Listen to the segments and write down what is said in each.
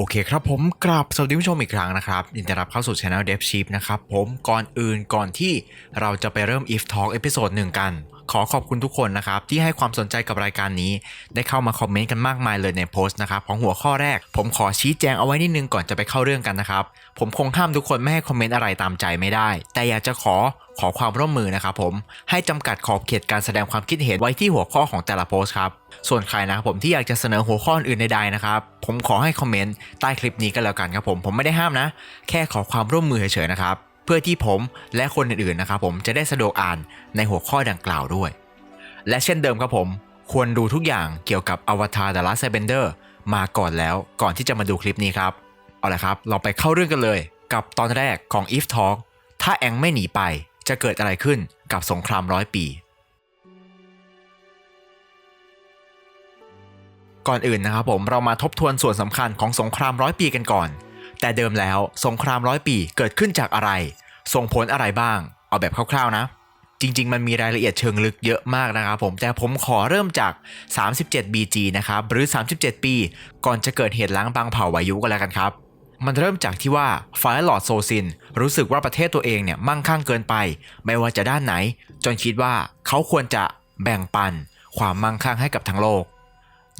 โอเคครับผมกราบสวัสดีผู้ชมอีกครั้งนะครับยินดีต้อนรับเข้าสู่ช anel Dev Sheep นะครับผมก่อนอื่นก่อนที่เราจะไปเริ่ม If Talk เอพิโซดหนึ่งกัน ขอขอบคุณทุกคนนะครับที่ให้ความสนใจกับรายการนี้ ได้เข้ามาคอมเมนต์กันมากมายเลยในโพสต์นะครับของหัวข้อแรก ผมขอชี้แจงเอาไว้นิดนึงก่อนจะไปเข้าเรื่องกันนะครับ ผมคงห้ามทุกคนไม่ให้คอมเมนต์อะไรตามใจไม่ได้ แต่อยากจะขอขอความร่วมมือนะครับผมให้จำกัดขอบเขตการแสดงความคิดเห็นไว้ที่หัวข้อของแต่ละโพสต์ครับส่วนใครนะครับผมที่อยากจะเสนอหัวข้ออื่นใดๆนะครับผมขอให้คอมเมนต์ใต้คลิปนี้ก็แล้วกันครับผมผมไม่ได้ห้ามนะ แค่ขอความร่วมมือเฉยๆนะครับ พื่อที่ผมและคนอื่นๆนะครับผมจะได้สะดวกอ่านในหัวข้อดังกล่าวด้วย และเช่นเดิมครับผมควรดูทุกอย่างเกี่ยวกับอวตาร The Last Airbender มาก่อนแล้วก่อนที่จะมาดูคลิปนี้ครับ เอาละครับ เราไปเข้าเรื่องกันเลยกับตอนแรกของ If Talk ถ้าแองไม่หนีไปจะเกิดอะไรขึ้นกับสงครามร้อยปี ก่อนอื่นนะครับผมเรามาทบทวนส่วนสำคัญของสงครามร้อยปีกันก่อน แต่เดิมแล้วสงครามร้อยปีเกิดขึ้นจากอะไร ส่งผลอะไรบ้าง เอาแบบคร่าวๆนะ จริง ๆ มันมีรายละเอียดเชิงลึกเยอะมากนะครับผมแต่ผมขอเริ่มจาก 37 BG นะครับหรือ 37 ปี ก่อนจะเกิดเหตุล้างบางเผ่าวายุกันแล้วกันครับมันเริ่มจากที่ว่าไฟลอดโซซิน รู้สึกว่าประเทศตัวเองเนี่ยมั่งคั่งเกินไป ไม่ว่าจะด้านไหน จนคิดว่าเขาควรจะแบ่งปัน ความมั่งคั่งให้กับทั้งโลก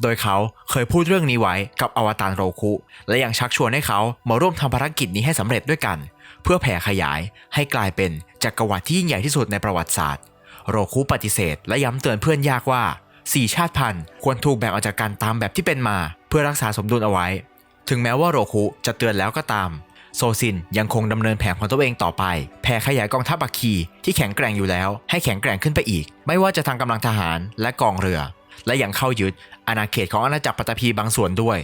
โดยเขาเคยพูดเรื่องนี้ไว้กับอวตารโรคุ และยังชักชวนให้เขามาร่วมทำภารกิจนี้ให้สำเร็จด้วยกัน เพื่อแผ่ขยายให้กลายเป็นจักรวรรดิที่ยิ่งใหญ่ที่สุดในประวัติศาสตร์ โรคุปฏิเสธ และย้ำเตือนเพื่อนยากว่าสี่ชาติพันธุ์ควรถูกแบ่งออกจากกันตามแบบที่เป็นมา เพื่อรักษาสมดุลเอาไว้ ถึงแม้ว่าโรคุจะเตือนแล้วก็ตาม โซซินยังคงดำเนินแผนของตัวเองต่อไป แผ่ขยายกองทัพอัคคีที่แข็งแกร่งอยู่แล้ว ให้แข็งแกร่งขึ้นไปอีก ไม่ว่าจะทางกำลังทหารและกองเรือ และยังเข้ายึดอาณาเขตของอาณาจักรปัตตภีบางส่วนด้วย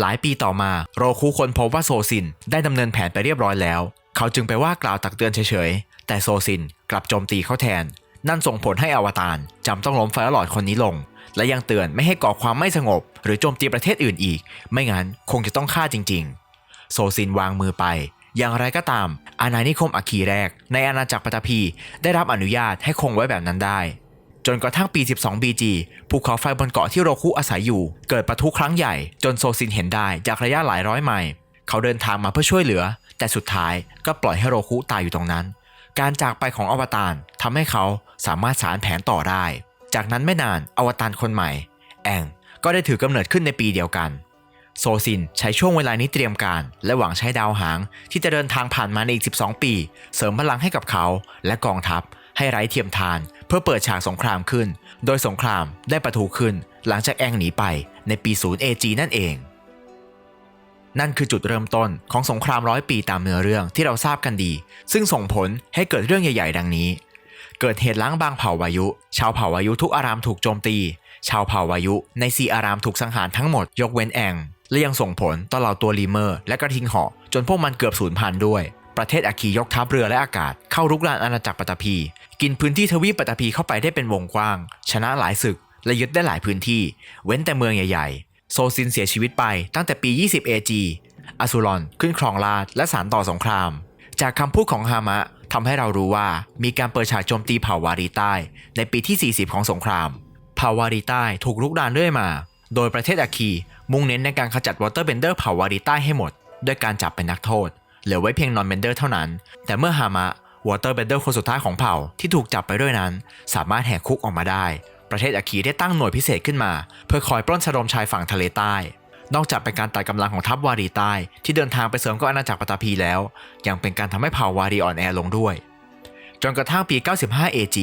หลายปีต่อมา โรคุค้นพบว่าโซซินได้ดำเนินแผนไปเรียบร้อยแล้ว เขาจึงไปว่ากล่าวตักเตือนเฉยๆ แต่โซซินกลับโจมตีเขาแทน นั่นส่งผลให้อวตารจำต้องล้มไฟลอร์ดคนนี้ลง และยังเตือนไม่ให้ก่อความไม่สงบ หรือโจมตีประเทศอื่นอีก ไม่งั้นคงจะต้องฆ่าจริง ๆ โซซินวางมือไป อย่างไรก็ตาม อาณานิคมอัคีแรก ในอาณาจักรปัตตภีได้รับอนุญาตให้คงไว้แบบนั้นได้ จนกระทั่งปี 12 BG ภูเขาไฟบนเกาะที่โรคุอาศัยอยู่ เกิดปะทุครั้งใหญ่ จนโซซินเห็นได้จากระยะหลายร้อยไมล์เขาเดินทางมาเพื่อช่วยเหลือ แต่สุดท้ายก็ปล่อยให้โรคุตายอยู่ตรงนั้น การจากไปของอวตารทำให้เขาสามารถสารแผนต่อได้ จากนั้นไม่นานอวตารคนใหม่ แองก็ได้ถือกำเนิดขึ้นในปีเดียวกันโซซินใช้ช่วงเวลานี้เตรียมการ และหวังใช้ดาวหาง ที่จะเดินทางผ่านมาในอีก 12 ปี เสริมพลังให้กับเขา และกองทัพ ให้ไร้เทียมทาน เพื่อเปิดฉากสงครามขึ้น โดยสงครามได้ประทุขึ้น หลังจากแองหนีไปในปี 0 AG นั่นเอง นั่นคือจุดเริ่มต้นของสงครามร้อยปีตามเนื้อเรื่องที่เราทราบกันดี ซึ่งส่งผลให้เกิดเรื่องใหญ่ ๆ ดังนี้ เกิดเหตุล้างบางเผ่าวายุ ชาวเผ่าวายุทุกอารามถูกโจมตี ชาวเผ่าวายุในซีอารามถูกสังหารทั้งหมดยกเว้นแองและยังส่งผลต่อเหล่าตัวลีเมอร์ และกระทิงเหาะจนพวกมันเกือบสูญพันธุ์ด้วย ประเทศอาคียกทัพเรือและอากาศเข้ารุกรานอาณาจักรปัตตภีกินพื้นที่ทวีปปัตตภีเข้าไปได้เป็นวงกว้าง ชนะหลายศึกและยึดได้หลายพื้นที่ เว้นแต่เมืองใหญ่ๆ โซซินเสียชีวิตไปตั้งแต่ปี 20 AG อสูรอนขึ้นครองราชและสานต่อสงคราม จากคำพูดของฮามะทำให้เรารู้ว่ามีการเปิดฉากโจมตีเผ่าวารีใต้ ในปีที่ 40 ของสงคราม เผ่าวารีใต้ถูกลุกรานเรื่อยมา โดยประเทศอาคีมุ่งเน้นในการขจัดวอเตอร์เบนเดอร์เผ่าวารีใต้ให้หมด ด้วยการจับเป็นนักโทษ เหลือไว้เพียงนอนเบนเดอร์เท่านั้น แต่เมื่อฮามะวอเตอร์เบนเดอร์คนสุดท้ายของเผ่าที่ถูกจับไปด้วยนั้น สามารถแหกคุกออกมาได้ ประเทศอาคีได้ตั้งหน่วยพิเศษขึ้นมา เพื่อคอยปล้นสะดมชายฝั่งทะเลใต้ นอกจากเป็นการตัดกำลังของทัพวารีใต้ ที่เดินทางไปเสริมกับอาณาจักรปัตตภีแล้ว ยังเป็นการทำให้เผ่าวารีอ่อนแอลงด้วย จนกระทั่งปี 95 AG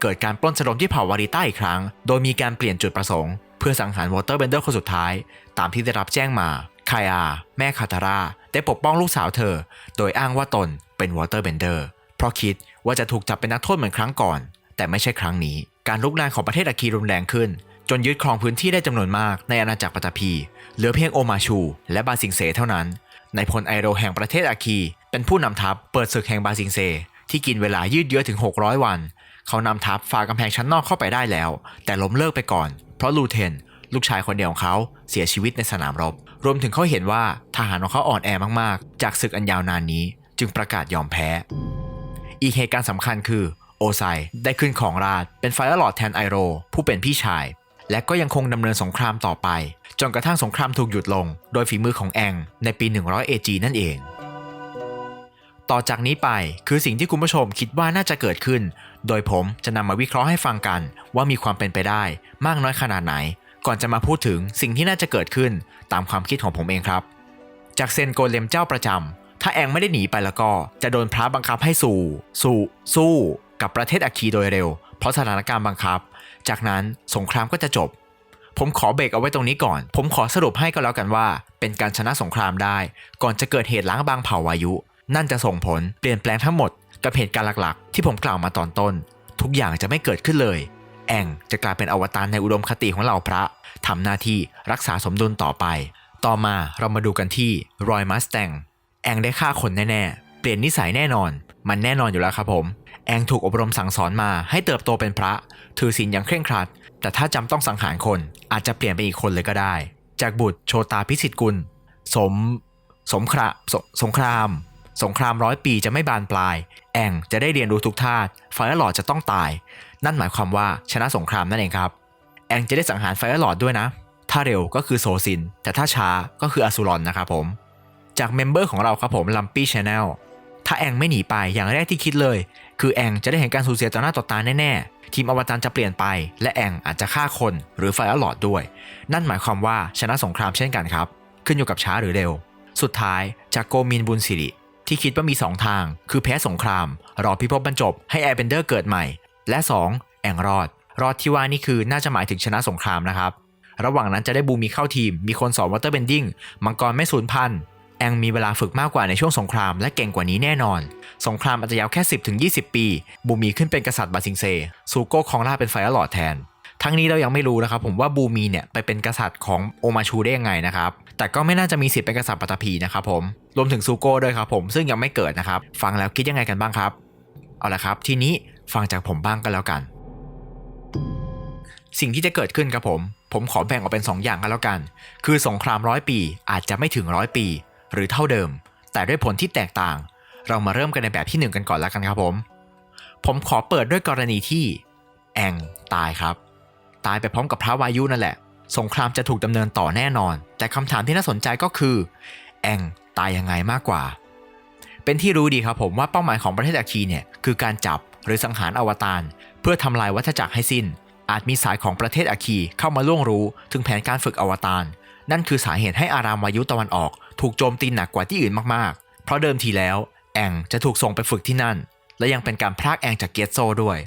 เกิดการปล้นสะดมที่เผ่าวารีใต้อีกครั้ง โดยมีการเปลี่ยนจุดประสงค์ เพื่อสังหารวอเตอร์เบนเดอร์คนสุดท้าย ตามที่ได้รับแจ้งมาคายาแม่คาตาร่าได้ปกป้องลูกสาวเธอ โดยอ้างว่าตนเป็นวอเตอร์เบนเดอร์เพราะคิดว่าจะถูกจับเป็นนักโทษเหมือนครั้งก่อน แต่ไม่ใช่ครั้งนี้ การลุกลามของประเทศอาคีรุนแรงขึ้น จนยึดครองพื้นที่ได้จำนวนมากในอาณาจักรปัตตภีเหลือเพียงโอมาชู และบาซิงเซเท่านั้นนายพลไอโรแห่งประเทศอาคี เป็นผู้นำทัพเปิดศึกแห่งบาซิงเซ ที่กินเวลายืดเยื้อถึง 600 วัน เขานำทัพฝ่ากำแพงชั้นนอกเข้าไปได้แล้ว แต่ล้มเลิกไปก่อน เพราะลูเทน ลูกชายคนเดียวของเขาเสียชีวิตในสนามรบ รวมถึงเขาเห็นว่าทหารของเขาอ่อนแอมากๆ จากศึกอันยาวนานนี้ จึงประกาศยอมแพ้ อีกเหตุการณ์สำคัญคือ โอไซได้ขึ้นของราชเป็นไฟร์ลอร์ดแทนไอโร ผู้เป็นพี่ชาย และก็ยังคงดำเนินสงครามต่อไป จนกระทั่งสงครามถูกหยุดลง โดยฝีมือของแองในปี 100 AG นั่นเอง ต่อจากนี้ไปคือสิ่งที่คุณผู้ชมคิดว่าน่าจะเกิดขึ้น โดยผมจะนำมาวิเคราะห์ให้ฟังกัน ว่ามีความเป็นไปได้ มากน้อยขนาดไหน ก่อนจะมาพูดถึงสิ่งที่น่าจะเกิดขึ้นตามความคิดของผมเองครับ จากเซนโกเลมเจ้าประจำถ้าแองไม่ได้หนีไปแล้วก็จะโดนพระบังคับให้สู่ สู่ สู้ กับประเทศอาคีโดยเร็ว เพราะสถานการณ์บังคับ จากนั้นสงครามก็จะจบ ผมขอเบรกเอาไว้ตรงนี้ก่อน ผมขอสรุปให้ก็แล้วกันว่า เป็นการชนะสงครามได้ ก่อนจะเกิดเหตุล้างบางเผ่าวายุ นั่นจะส่งผลเปลี่ยนแปลงทั้งหมดกับเหตุการณ์หลักๆ ที่ผมกล่าวมาตอนต้น ทุกอย่างจะไม่เกิดขึ้นเลย แองจะกลายเป็นอวตารในอุดมคติของเหล่าพระทำหน้าที่รักษาสมดุลต่อไป ต่อมาเรามาดูกันที่รอยมัสแตงแองได้ฆ่าคนแน่ๆเปลี่ยนนิสัยแน่นอน มันแน่นอนอยู่แล้วครับผม แองถูกอบรมสั่งสอนมาให้เติบโตเป็นพระ ถือศีลอย่างเคร่งครัด แต่ถ้าจำต้องสังหารคนอาจจะเปลี่ยนเป็นอีกคนเลยก็ได้ จากบุตรโชตาพิสิทธิ์กุล สม สมคราสสงคราม สงครามร้อยปีจะไม่บานปลาย แองจะได้เรียนรู้ทุกธาตุไฟร์หลอดจะต้องตาย นั่นหมายความว่าชนะสงครามนั่นเองครับ แองจะได้สังหารไฟหลอดด้วยนะ ถ้าเร็วก็คือโซซิน แต่ถ้าช้าก็คืออสูรอนนะครับผม จากเมมเบอร์ของเราครับผมลัมปี้ชาแนลถ้าแองไม่หนีไปอย่างแรกที่คิดเลย คือแองจะได้เห็นการสูญเสียต่อหน้าต่อตาแน่ๆ ทีมอวตารจะเปลี่ยนไป และแองอาจจะฆ่าคนหรือไฟร์หลอดด้วย นั่นหมายความว่าชนะสงครามเช่นกันครับ ขึ้นอยู่กับช้าหรือเร็ว สุดท้ายจากโกมินบุญสิริที่คิดว่ามี 2 ทาง คือแพ้สงคราม รอพิภพบรรจบให้แอร์เบนเดอร์เกิดใหม่ และ 2 แองรอด รอดที่ว่านี่คือน่าจะหมายถึงชนะสงครามนะครับ ระหว่างนั้นจะได้บูมีเข้าทีม มีคนสอนวอเตอร์เบนดิ้ง มังกรไม่สูญพันธุ์ องมีเวลาฝึกมากกว่าในช่วงสงครามและเก่งกว่านี้แน่นอน สงครามอาจจะยาวแค่ 10-20 ปี บูมีขึ้นเป็นกษัตริย์บาซิงเซ ซูโก้ครองราชเป็นไฟร์ลอดแทน ทั้งนี้เรายังไม่รู้นะครับผมว่าบูมีเนี่ยไปเป็นกษัตริย์ของโอมาชูได้ยังไงนะครับ แต่ก็ไม่น่าจะมีสิทธิ์เป็นกษัตริย์ปัตตภีนะครับผม รวมถึงซูโก้ด้วยครับผมซึ่งยังไม่เกิดนะครับ ฟังแล้วคิดยังไงกันบ้างครับ เอาละครับ ทีนี้ฟังจากผมบ้างก็แล้วกัน สิ่งที่จะเกิดขึ้นครับผมผมขอแบ่งออกเป็น 2 อย่างกันแล้วกัน คือสงครามร้อยปีอาจจะไม่ถึงร้อยปี หรือเท่าเดิม แต่ด้วยผลที่แตกต่าง เรามาเริ่มกันในแบบที่ 1 กันก่อนแล้วกันครับผม ผมขอเปิดด้วยกรณีที่แองตายครับ ตายไปพร้อมกับพระวายุนั่นแหละ สงครามจะถูกดำเนินต่อแน่นอน แต่คำถามที่น่าสนใจก็คือ แองตายยังไงมากกว่า เป็นที่รู้ดีครับผมว่าเป้าหมายของประเทศอาคีเนี่ยคือการจับหรือสังหารอวตารเพื่อทำลายวัฏจักรให้สิ้น อาจมีสายของประเทศอาคีเข้ามาล่วงรู้ถึงแผนการฝึกอวตารนั่นคือสาเหตุให้อารามวายุตะวันออก ถูกโจมตีหนักกว่าที่อื่นมากๆ เพราะเดิมทีแล้วแองจะถูกส่งไปฝึกที่นั่น และยังเป็นการพรากแองจากเกียรติโซด้วย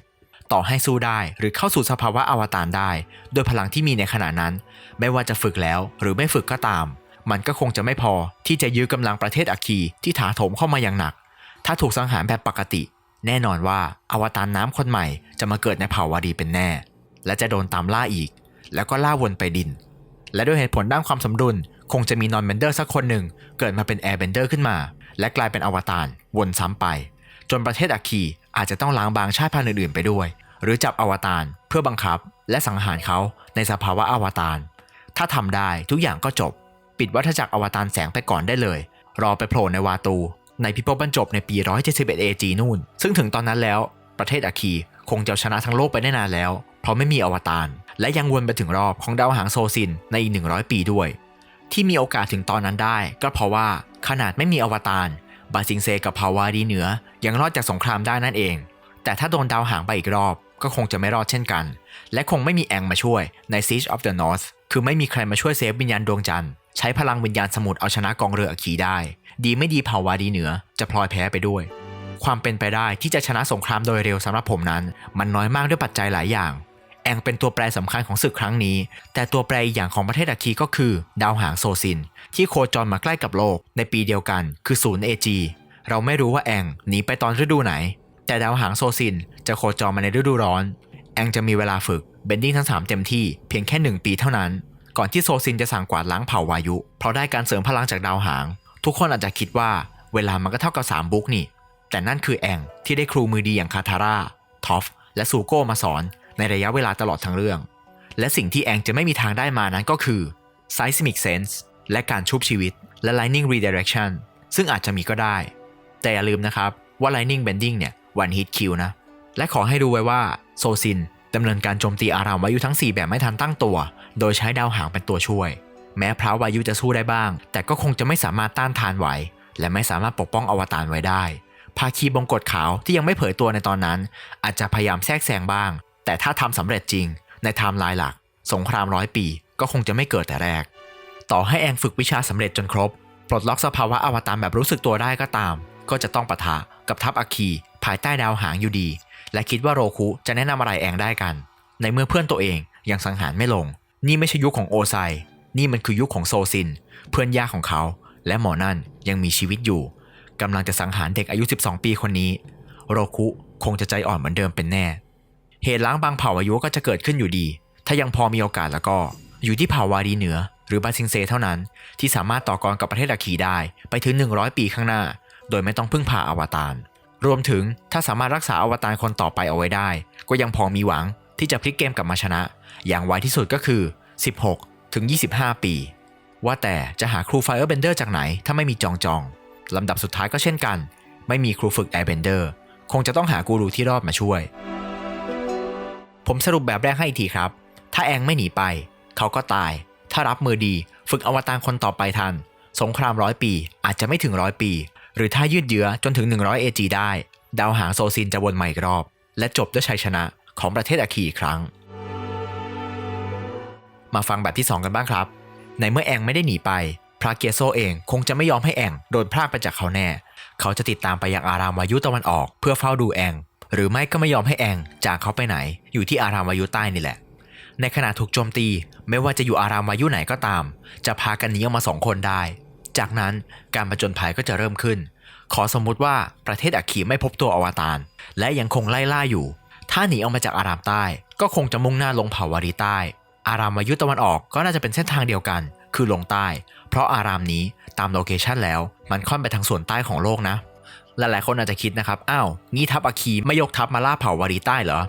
ต่อให้สู้ได้หรือเข้าสู่สภาวะอวตารได้ โดยพลังที่มีในขณะนั้น ไม่ว่าจะฝึกแล้วหรือไม่ฝึกก็ตาม มันก็คงจะไม่พอที่จะยื้อกำลังประเทศอาคีที่ถาโถมเข้ามาอย่างหนัก ถ้าถูกสังหารแบบปกติ แน่นอนว่าอวตารน้ำคนใหม่จะมาเกิดในเผ่าวารีเป็นแน่ และจะโดนตามล่าอีก แล้วก็ล่าวนไปดิน และด้วยเหตุผลด้านความสมดุล คงจะมีนอนเบนเดอร์สักคนหนึ่งเกิดมาเป็นแอร์เบนเดอร์ขึ้นมา และกลายเป็นอวตารวนซ้ำไป จนประเทศอาคีอาจจะต้องล้างบางชาติพันธุ์อื่นๆไปด้วย หรือจับอวตารเพื่อบังคับ และสังหารเขาในสภาวะอวตารถ้าทำได้ทุกอย่างก็จบ ปิดวัฏจักรอวตารแสงไปก่อนได้เลย รอไปโผล่ในวาตู ในพิภพบรรจบในปี 171 AG นู่น ซึ่งถึงตอนนั้นแล้ว ประเทศอาคีคงจะชนะทั้งโลกไปได้นานแล้ว เพราะไม่มีอวตารและยังวนไปถึงรอบของดาวหางโซซินในอีก 100 ปีด้วย ที่มีโอกาสถึงตอนนั้นได้ ก็เพราะว่าขนาดไม่มีอวตารบาซิงเซกับพาวาดีเหนือยังรอดจากสงครามได้นั่นเอง แต่ถ้าโดนดาวหางไปอีกรอบ ก็คงจะไม่รอดเช่นกัน และคงไม่มีแองมาช่วยใน Siege of the North คือไม่มีใครมาช่วยเซฟวิญญาณดวงจันทร์ใช้พลังวิญญาณสมุทรเอาชนะกองเรืออาคีได้ ดีไม่ดีเผ่าวาดีเหนือจะพลอยแพ้ไปด้วย ความเป็นไปได้ที่จะชนะสงครามโดยเร็วสำหรับผมนั้น มันน้อยมากด้วยปัจจัยหลายอย่าง แองเป็นตัวแปรสำคัญของศึกครั้งนี้ แต่ตัวแปรอีกอย่างของประเทศอาคีก็คือ ดาวหางโซซิน ที่โคจรมาใกล้กับโลกในปีเดียวกัน คือศูนย์เอจีเราไม่รู้ว่าแองหนีไปตอนฤดูไหน แต่ดาวหางโซซินจะโคจรมาในฤดูร้อน แองจะมีเวลาฝึกเบนดิ้งทั้ง 3 เต็มที่เพียงแค่ 1 ปีเท่านั้น ก่อนที่โซซินจะสั่งกวาดล้างเผ่าวายุ เพราะได้การเสริมพลังจากดาวหาง ทุกคนอาจจะคิดว่าเวลามันก็เท่ากับ 3 บุกนี่ แต่นั่นคือแองที่ได้ครูมือดีอย่างคาทาร่าทอฟและซูโก้มาสอน ในระยะเวลาตลอดทั้งเรื่อง และสิ่งที่แองจะไม่มีทางได้มานั้นก็คือ Seismic Sense และการชุบชีวิต และ Lightning Redirection ซึ่งอาจจะมีก็ได้ แต่อย่าลืมนะครับว่า Lightning Bending เนี่ย one hit kill นะ และขอให้ดูไว้ว่าโซซินดำเนินการโจมตีอารามวายุทั้ง 4 แบบไม่ทันตั้งตัว โดยใช้ดาวหางเป็นตัวช่วย แม้พระวายุจะสู้ได้บ้าง แต่ก็คงจะไม่สามารถต้านทานไหว และไม่สามารถปกป้องอวตารไว้ได้ภาคีบงกฎขาวที่ยังไม่เผยตัวในตอนนั้น อาจจะพยายามแทรกแซงบ้าง แต่ถ้าทำสำเร็จจริง ในไทม์ไลน์หลัก สงครามร้อยปี ก็คงจะไม่เกิดแต่แรก ต่อให้แองฝึกวิชาสำเร็จจนครบ ปลดล็อกสภาวะอวตารแบบรู้สึกตัวได้ก็ตาม ก็จะต้องปะทะกับทัพอาคีภายใต้ดาวหางอยู่ดี และคิดว่าโรคุจะแนะนำอะไรแองได้กัน ในเมื่อเพื่อนตัวเองยังสังหารไม่ลง นี่ไม่ใช่ยุคของโอไซ นี่มันคือยุคของโซซิน เพื่อนยากของเขา และหมอนั่นยังมีชีวิตอยู่กำลังจะสังหารเด็กอายุ 12 ปีคนนี้ โรคุคงจะใจอ่อนเหมือนเดิมเป็นแน่ เหตุล้างบางเผ่าอายุก็จะเกิดขึ้นอยู่ดี ถ้ายังพอมีโอกาสแล้วก็ อยู่ที่เผ่าวารีเหนือ หรือบาซิงเซเท่านั้น ที่สามารถต่อกรกับประเทศอาคีได้ไปถึง 100 ปีข้างหน้า โดยไม่ต้องพึ่งพาอวตารรวมถึงถ้าสามารถรักษาอวตารคนต่อไปเอาไว้ได้ ก็ยังพอมีหวังที่จะพลิกเกมกลับมาชนะ อย่างไวที่สุดก็คือ 16 ถึง 25 ปี ว่าแต่จะหาครูไฟเออร์เบนเดอร์จากไหน ถ้าไม่มีจองจองลำดับสุดท้ายก็เช่นกัน ไม่มีครูฝึกแอร์เบนเดอร์คงจะต้องหากูรูที่รอดมาช่วย ผมสรุปแบบแรกให้อีกทีครับ ถ้าแองไม่หนีไป เขาก็ตาย ถ้ารับมือดี ฝึกอวตารคนต่อไปทัน สงครามร้อยปีอาจจะไม่ถึงร้อยปี หรือถ้ายืดเยื้อจนถึง 100 AG ได้ ดาวหางโซซินจะวนใหม่อีกรอบ และจบด้วยชัยชนะของประเทศอาคีอีกครั้ง มาฟังแบบที่ 2 กันบ้างครับ ในเมื่อแองไม่ได้หนีไป พระเกียโซเองคงจะไม่ยอมให้แองโดนพรากไปจากเขาแน่ เขาจะติดตามไปยังอารามวายุตะวันออก เพื่อเฝ้าดูแอง หรือไม่ก็ไม่ยอมให้แองจากเขาไปไหน อยู่ที่อารามวายุใต้นี่แหละ ในขณะถูกโจมตี ไม่ว่าจะอยู่อารามวายุไหนก็ตาม จะพากันหนีออกมาสองคนได้ จากนั้นการประจนภัยก็จะเริ่มขึ้น ขอสมมุติว่าประเทศอัคคีไม่พบตัวอวตารและยังคงไล่ล่าอยู่ ถ้าหนีออกมาจากอารามใต้ ก็คงจะมุ่งหน้าลงเผ่าวารีใต้ อารามวายุตะวันออกก็น่าจะเป็นเส้นทางเดียวกัน คือลงใต้ เพราะอารามนี้ตามโลเคชันแล้ว มันค่อนไปทางส่วนใต้ของโลกนะ หลายๆคนอาจจะคิดนะครับ อ้าว งี้ทัพอาคีไม่ยกทัพมาล่าเผ่าวารีใต้เหรอ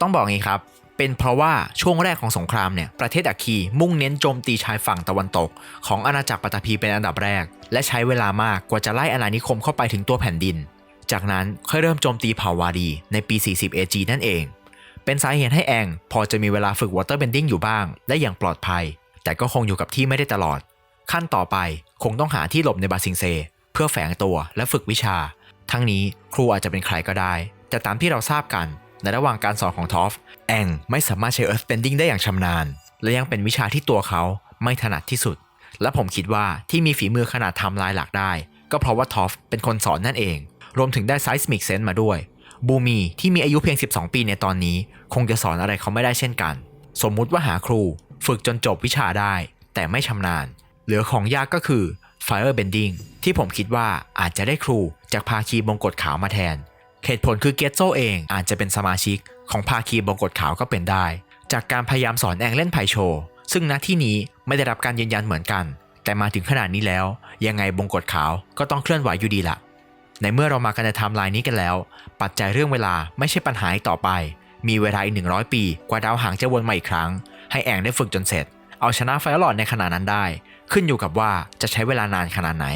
ต้องบอกงี้ครับ เป็นเพราะว่าช่วงแรกของสงครามเนี่ย ประเทศอาคีมุ่งเน้นโจมตีชายฝั่งตะวันตก ของอาณาจักรปัตตภีเป็นอันดับแรก และใช้เวลามากกว่าจะไล่อาณานิคมเข้าไปถึงตัวแผ่นดิน จากนั้นค่อยเริ่มโจมตีเผ่าวารีในปี 40 AG นั่นเอง เป็นสาเหตุให้แองพอจะมีเวลาฝึกวอเตอร์เบนดิ้งอยู่บ้างได้อย่างปลอดภัย แต่ก็คงอยู่กับที่ไม่ได้ตลอด ขั้นต่อไปคงต้องหาที่หลบในบาซิงเซ เพื่อแฝงตัวและฝึกวิชา ทั้งนี้ครูอาจจะเป็นใครก็ได้ แต่ตามที่เราทราบกัน ในระหว่างการสอนของทอฟแองไม่สามารถใช้ Earth Bending ได้อย่างชำนาญ และยังเป็นวิชาที่ตัวเขาไม่ถนัดที่สุด และผมคิดว่าที่มีฝีมือขนาดทำลายหลักได้ ก็เพราะว่าทอฟเป็นคนสอนนั่นเอง รวมถึงได้ Seismic Sense มาด้วย บูมีที่มีอายุเพียง 12 ปีในตอนนี้ คงจะสอนอะไรเขาไม่ได้เช่นกัน สมมุติว่าหาครู ฝึกจนจบวิชาได้ แต่ไม่ชำนาญ เหลือของยากก็คือ Fire Bending ที่ผมคิดว่าอาจจะได้ครูจากภาคีบงกฎขาวมาแทน เหตุผลคือเกตโซเองอาจจะเป็นสมาชิกของภาคีบงกฎขาวก็เป็นได้ จากการพยายามสอนแองเล่นไพ่โชว์ซึ่งณที่นี้ไม่ได้รับการยืนยันเหมือนกัน แต่มาถึงขนาดนี้แล้ว ยังไงบงกฎขาวก็ต้องเคลื่อนไหวอยู่ดีละในเมื่อเรามากันในไทม์ไลน์นี้กันแล้ว ปัจจัยเรื่องเวลาไม่ใช่ปัญหาอีกต่อไป มีเวลาอีก100 ปี กว่าดาวหางจะวนมาอีกครั้ง ให้แองได้ฝึกจนเสร็จ เอาชนะไฟลอดในขณะนั้นได้ ขึ้นอยู่กับว่าจะใช้เวลานานขนาดไหน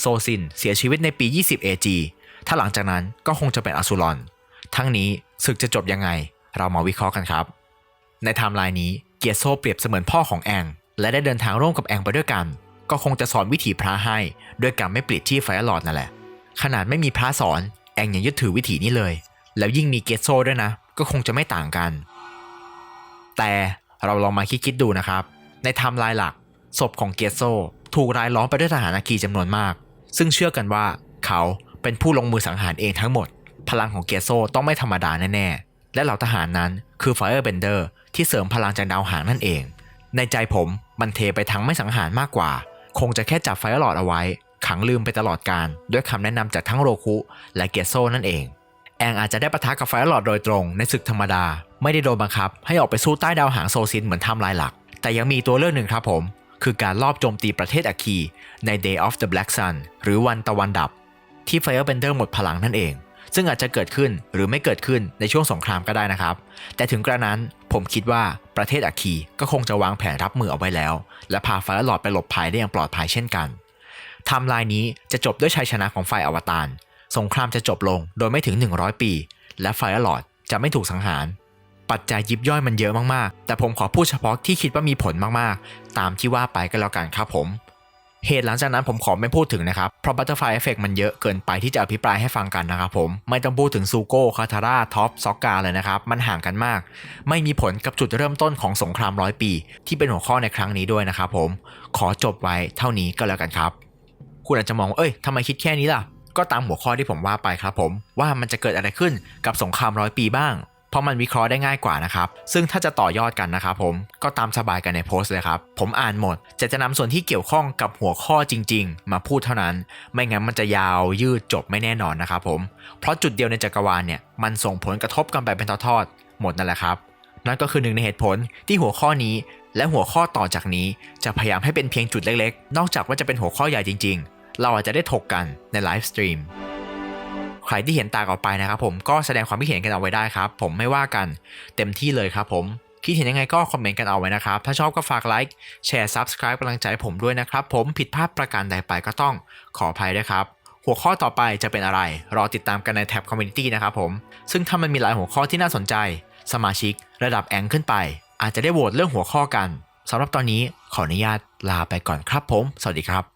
โซซินเสียชีวิตในปี 20 AG ถ้าหลังจากนั้นก็คงจะเป็นอสูรอนทั้งนี้ศึกจะจบยังไง เรามาวิเคราะห์กันครับ ในไทม์ไลน์นี้เกียร์โซเปรียบเสมือนพ่อของแอง และได้เดินทางร่วมกับแองไปด้วยกัน ก็คงจะสอนวิถีพระให้ด้วยการไม่ปลิดที่ไฟลอดนั่นแหละ ขนาดไม่มีพระสอนแองยังยึดถือวิถีนี้เลย แล้วยิ่งมีเกียร์โซด้วยนะ ก็คงจะไม่ต่างกัน แต่เราลองมาคิดๆดูนะครับ ในไทม์ไลน์หลัก ศพของเกียร์โซ ถูกรายล้อมไปด้วยทหารอาคีจำนวนมาก ซึ่งเชื่อกันว่าเขาเป็นผู้ลงมือสังหารเองทั้งหมด พลังของเกียร์โซต้องไม่ธรรมดาแน่ๆ และเหล่าทหารนั้นคือ Firebender ที่เสริมพลังจากดาวหางนั่นเอง ในใจผมมันเทไปทางไม่สังหารมากกว่า คงจะแค่จับไฟหลอดเอาไว้ ขังลืมไปตลอดการ ด้วยคำแนะนำจากทั้งโรคุและเกียร์โซนั่นเอง แองอาจจะได้ปะทะกับไฟหลอดโดยตรงในศึกธรรมดา ไม่ได้โดนบังคับ ให้ออกไปสู้ใต้ดาวหางโซซินเหมือนทำลายหลัก แต่ยังมีตัวเลือกหนึ่งครับผม คือการลอบโจมตีประเทศอาคีใน Day of the Black Sun หรือวันตะวันดับ ที่ Firebender หมดพลังนั่นเอง ซึ่งอาจจะเกิดขึ้นหรือไม่เกิดขึ้นในช่วงสงครามก็ได้นะครับ แต่ถึงกระนั้นผมคิดว่าประเทศอาคีก็คงจะวางแผนรับมือเอาไว้แล้ว และพาไฟลอดไปหลบภัยได้อย่างปลอดภัยเช่นกันไทม์ไลน์นี้จะจบด้วยชัยชนะของฝ่ายอวตารสงครามจะจบลงโดยไม่ถึง 100 ปี และไฟลอดจะไม่ถูกสังหาร ปัจจัยยิบย่อยมันเยอะมากๆ แต่ผมขอพูดเฉพาะที่คิดว่ามีผลมากๆ ตามที่ว่าไปก็แล้วกันครับผม เหตุหลังจากนั้นผมขอไม่พูดถึงนะครับ เพราะ Butterfly Effect มันเยอะเกินไปที่จะอภิปรายให้ฟังกันนะครับผม ไม่ต้องพูดถึงซูโก้คาทาร่าท็อปซ็อกกาเลยนะครับ มันห่างกันมาก ไม่มีผลกับจุดเริ่มต้นของสงครามร้อยปี ที่เป็นหัวข้อในครั้งนี้ด้วยนะครับผม ขอจบไว้เท่านี้ก็แล้วกันครับ คุณอาจจะมองเอ้ยทำไมคิดแค่นี้ล่ะก็ตามหัวข้อที่ผมว่าไปครับผมว่ามันจะเกิดอะไรขึ้นกับสงครามร้อยปีบ้าง ราะมันวิเคราะห์ได้ง่ายกว่านะครับ ซึ่งถ้าจะต่อยอดกันนะครับผมก็ตามสบายกันในโพสต์เลยครับ ผมอ่านหมด จะจะนำส่วนที่เกี่ยวข้องกับหัวข้อจริง ๆ มาพูดเท่านั้น ไม่งั้นมันจะยาวยืดจบไม่แน่นอนนะครับผม เพราะจุดเดียวในจักรวาลเนี่ยมันส่งผลกระทบกันไปเป็นทอดๆหมดนั่นแหละครับ นั่นก็คือหนึ่งในเหตุผลที่หัวข้อนี้ และหัวข้อต่อจากนี้จะพยายามให้เป็นเพียงจุดเล็ก ๆ นอกจากว่าจะเป็นหัวข้อใหญ่จริง ๆ เราอาจจะได้ถกกันในไลฟ์สตรีม ใครที่เห็นต่างออกไปนะครับผมก็แสดงความคิดเห็นกันเอาไว้ได้ครับ ผมไม่ว่ากันเต็มที่เลยครับผมคิดเห็นยังไงก็คอมเมนต์กันเอาไว้นะครับ ถ้าชอบก็ฝากไลค์แชร์ Subscribe กำลังใจผมด้วยนะครับ ผมผิดพลาดประการใดไปก็ต้องขออภัยด้วยครับ หัวข้อต่อไปจะเป็นอะไร รอติดตามกันในแท็บคอมมูนิตี้นะครับผม ซึ่งถ้ามันมีหลายหัวข้อที่น่าสนใจ สมาชิกระดับแองขึ้นไป อาจจะได้โหวตเรื่องหัวข้อกันสำหรับตอนนี้ขออนุญาตลาไปก่อนครับผม สวัสดีครับ